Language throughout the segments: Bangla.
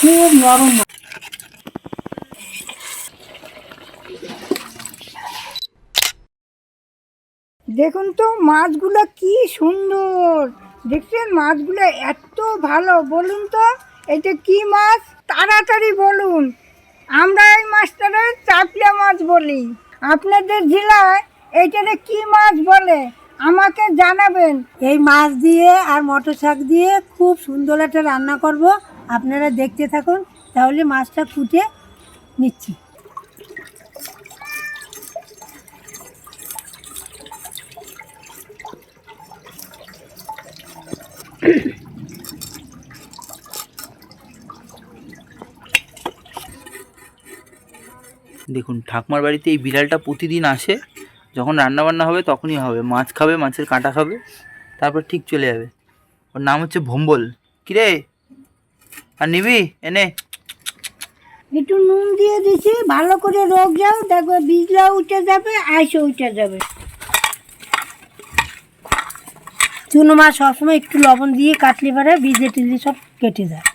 খুব নরম দেখুন তো মাছগুলো কি সুন্দর। দেখছেন? মাছগুলো এত ভালো। বলুন তো, এটা কি মাছ? তাড়াতাড়ি বলুন। আমরা এই মাছটারে চাপলা মাছ বলি। আপনাদের জেলায় এইটারে কি মাছ বলে? আমাকে জানাবেন। এই মাছ দিয়ে আর মটর শাক দিয়ে খুব সুন্দর একটা রান্না করব। আপনারা দেখতে থাকুন, তাহলে মাছটা কুটে নিচ্ছি। দেখুন, ঠাকুমার বাড়িতে এই বিড়ালটা প্রতিদিন আসে, যখন রান্না বান্না হবে তখনই হবে, মাছ খাবে, মাছের কাঁটা খাবে, তারপর ঠিক চলে যাবে। ওর নাম হচ্ছে ভম্বল। কিরে? আর নিবি? এনে। একটু নুন দিয়ে দিছি, ভালো করে রোগ যাও, দেখবে বীজলা উঠে যাবে আইসে উঠে যাবে। চুনো মাছ সবসময় একটু লবণ দিয়ে কাটলে পরে ভিজে টিজে সব কেটে যায়।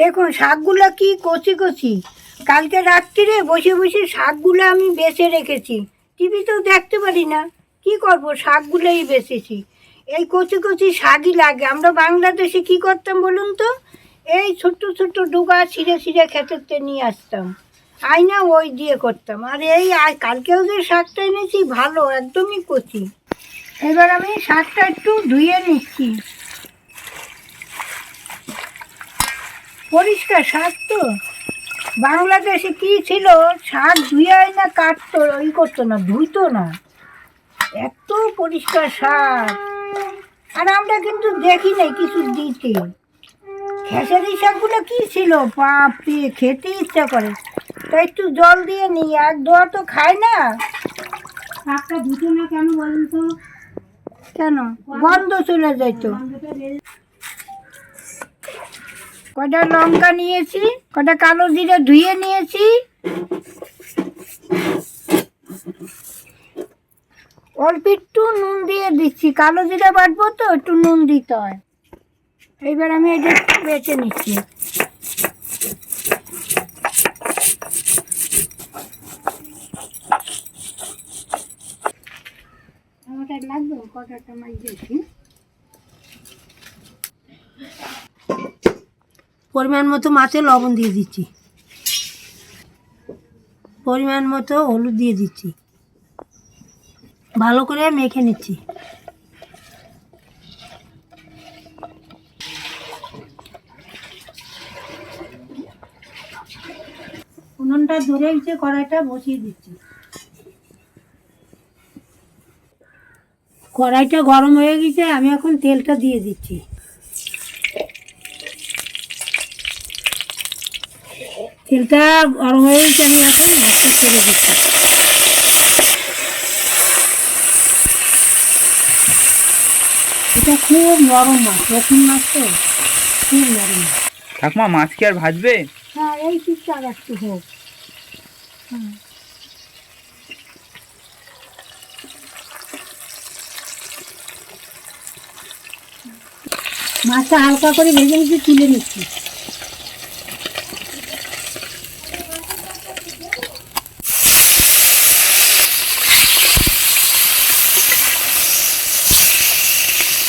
দেখুন, শাকগুলো কি কচি কচি। কালকে রাত্রিরে বসে বসে শাকগুলো আমি বেছে রেখেছি। টিভিতেও দেখতে পারি না। কি করব? শাকগুলোই বেছেছি এই কচি কচি শাকই লাগে। আমরা বাংলাদেশে কি করতাম বলুন তো? এই ছোট্ট ছোট্ট ডুগা ছিঁড়ে ছিঁড়ে খেতেতে নিয়ে আসতাম। আয়না ওই দিয়ে করতাম। আর এই কালকেও যে শাকটা এনেছি, ভালো, একদমই কচি। এবার আমি শাকটা একটু ধুয়ে নিচ্ছি। পরিষ্কার শাক তো। বাংলাদেশে কি ছিল? শাক ধুয়ে না, কাটতো ওই করতো না, ধুইতো না। এত পরিষ্কার শাক আর আমরা কিন্তু দেখি নাই কিছু দিতে। খেসারি শাকগুলো কি ছিল? বাপরে খেতে ইচ্ছা করে। তা একটু জল দিয়ে নিই এক দোয়া তো খায় না। শাকটা ধুতো না কেন বলুন তো? কেন? গন্ধ চলে যাইতো কটা লঙ্কা নিয়েছি কটা কালো জিরে ধুয়ে নিয়েছি। অল্প একটু নুন দিয়ে দিচ্ছি। কালো জিরা বাটবো তো একটু নুন দিতে হয়। এইবার আমি এটা বেছে নিচ্ছি। লাগবে পরিমাণ মতো মাছে লবণ দিয়ে দিচ্ছি। পরিমাণ মতো হলুদ দিয়ে দিচ্ছি। ভালো করে মেখে নিচ্ছি। উনুনটা ধরে গেছে কড়াইটা বসিয়ে দিচ্ছি। কড়াইটা গরম হয়ে গেছে, আমি এখন তেলটা দিয়ে দিচ্ছি। তেলটা গরম হয়ে গেছে, আমি এখন মাছটা ছেড়ে দিচ্ছি। এটা খুব নরম মাছ রসুন মাছ তো? খুব নরম মাছ। ঠাকুমা মাছ কি আর ভাজবে? হ্যাঁ এই শীতটা একটু হোক। মাছটা হালকা করে ভেজে নিচ্ছি তুলে নিচ্ছি।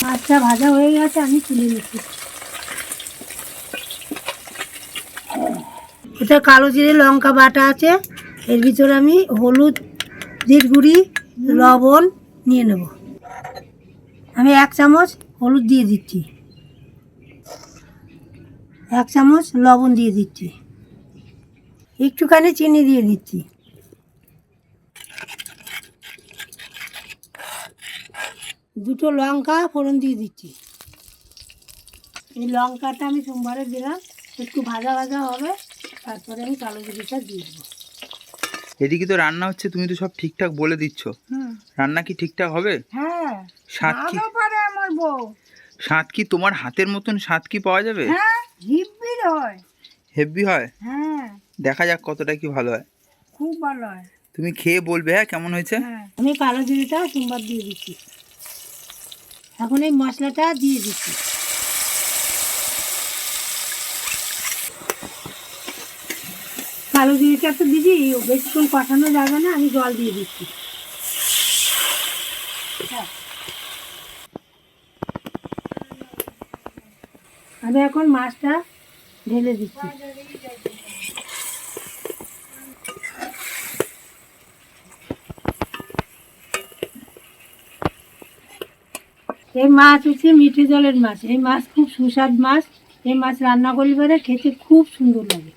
মাছটা ভাজা হয়ে গেছে, আমি তুলে নিচ্ছি। এটা কালো জিরে লঙ্কা বাটা আছে, এর ভিতরে আমি হলুদ, জির গুঁড়ি, লবণ নিয়ে নেব। আমি এক চামচ হলুদ দিয়ে দিচ্ছি। এক চামচ লবণ দিয়ে দিচ্ছি। একটুখানি চিনি দিয়ে দিচ্ছি। দুটো লঙ্কা ফোড়ন দিয়ে দিচ্ছি। এই লঙ্কাটা আমি সোমবারে দিলাম একটু ভাজা ভাজা হবে তারপরে আমি কালো জিরিটা দিয়ে দেবো। এদিকে তো রান্না হচ্ছে তুমি তো সব ঠিকঠাক বলে দিচ্ছ। রান্না কি ঠিকঠাক হবে? হ্যাঁ স্বাদ কি? পারে আমার বউ। স্বাদ কি তোমার হাতের মতন স্বাদ কি পাওয়া যাবে? হ্যাঁ হিব্বির হয়। হেভি হয়? হ্যাঁ। দেখা যাক কতটা কি ভালো হয়। খুব ভালো হয়। তুমি খেয়ে বলবে হ্যাঁ কেমন হয়েছে? হ্যাঁ আমি কালো জিরিটা সোমবার দিয়ে দিচ্ছি। এখন এই মশলাটা দিয়ে দিচ্ছি। কালো জিরেটা তো দিদি বেশিক্ষণ কষানো যাবে না, আমি জল দিয়ে দিচ্ছি। হ্যাঁ। আমি এখন মাছটা ঢেলে দিচ্ছি। এই মাছ হচ্ছে মিঠে জলের মাছ। এই মাছ খুব সুস্বাদ মাছ। এই মাছ রান্না করলে খেতে খুব সুন্দর লাগে।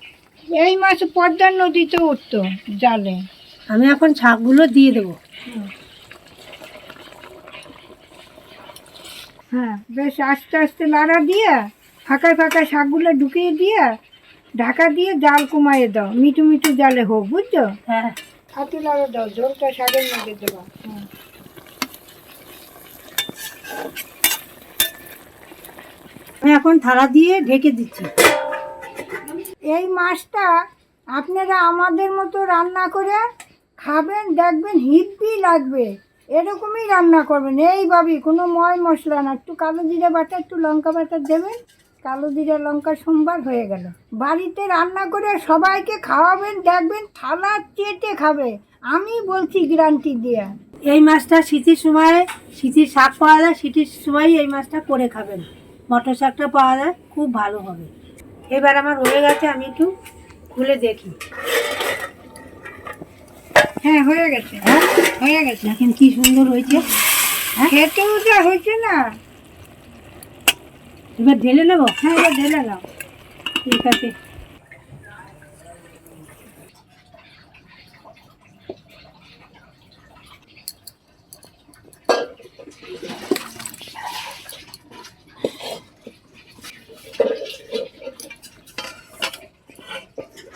এই মাছ পদ্মার নদীতে উঠতো জালে। আমি এখন শাকগুলো দিয়ে দেবো। হ্যাঁ বেশ আস্তে আস্তে লাড়া দিয়ে ফাঁকায় ফাঁকায় শাকগুলো ঢুকিয়ে দিয়ে ঢাকা দিয়ে জাল কমাইয়ে দাও। মিঠু মিঠু জালে হোক বুঝছ? হ্যাঁ। হাতে লাড়া দাও ঝোলটা শাকের মধ্যে দেবা। হ্যাঁ। এখন থালা দিয়ে ঢেকে দিচ্ছি। এই মাছটা আপনারা আমাদের মতো রান্না করে খাবেন, দেখবেন হিব্বি লাগবে। এরকমই রান্না করবেন। এইভাবেই কোনো ময় মশলা না। একটু কালো জিরে বাটা, একটু লঙ্কা বাটা দেবেন। কালো জিরা, লঙ্কা, সোমবার হয়ে গেল। বাড়িতে রান্না করে সবাইকে খাওয়াবেন, দেখবেন থালা চেটে খাবে। আমি বলছি গ্যারান্টি দিয়ে। এই মাছটা শীতের সময় শীতের শাক পাওয়া যায় শীতের সময় এই মাছটা করে খাবেন মটর শাকটা পাওয়া যায় খুব ভালো হবে। এবার আমার হয়ে গেছে আমি একটু খুলে দেখি। হ্যাঁ হয়ে গেছে। হ্যাঁ? হয়ে গেছে। এখন কি সুন্দর হয়েছে। খেতেও যা হয়েছে না? এবার ঢেলে নেব? হ্যাঁ এবার ঢেলে নাও। ঠিক আছে।